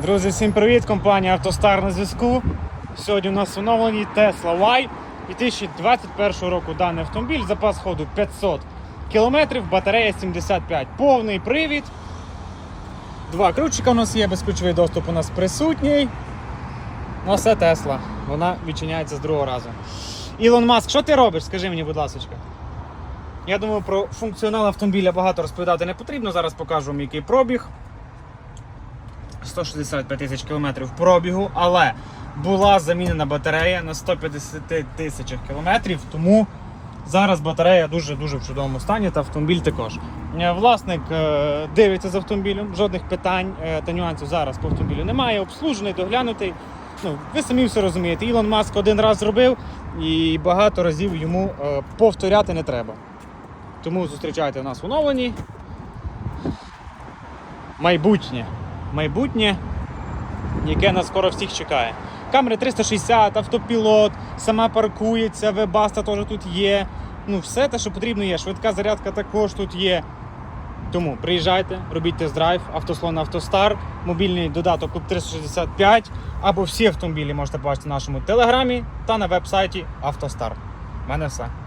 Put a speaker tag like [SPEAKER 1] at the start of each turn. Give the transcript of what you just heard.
[SPEAKER 1] Друзі, всім привіт! Компанія Автостар на зв'язку. Сьогодні у нас оновлені Tesla Y 2021 року даний автомобіль, запас ходу 500 км, батарея 75, повний привід. Два ключика у нас є, безключовий доступ у нас присутній. Ну, все Tesla. Вона відчиняється з другого разу. Ілон Маск, що ти робиш? Скажи мені, будь ласка. Я думаю, про функціонал автомобіля багато розповідати не потрібно. Зараз покажу вам, який пробіг. 165 тисяч кілометрів пробігу, але була замінена батарея на 150 тисячах кілометрів, тому зараз батарея дуже-дуже в чудовому стані та автомобіль також. Е, Власник е, дивиться з автомобілем, жодних питань е, та нюансів зараз по автомобілю немає, обслужений, доглянутий. Ну, ви самі все розумієте. Ілон Маск один раз зробив і багато разів йому повторяти не треба. Тому зустрічайте нас в оновленні. Майбутнє. Майбутнє, яке нас скоро всіх чекає. Камери 360, автопілот, сама паркується, вебаста теж тут є. Ну, все те, що потрібно є. Швидка зарядка також тут є. Тому приїжджайте, робіть тест-драйв, автослон Автостар, мобільний додаток Куб 365 або всі автомобілі можете побачити в нашому телеграмі та на веб-сайті Автостар. У мене все.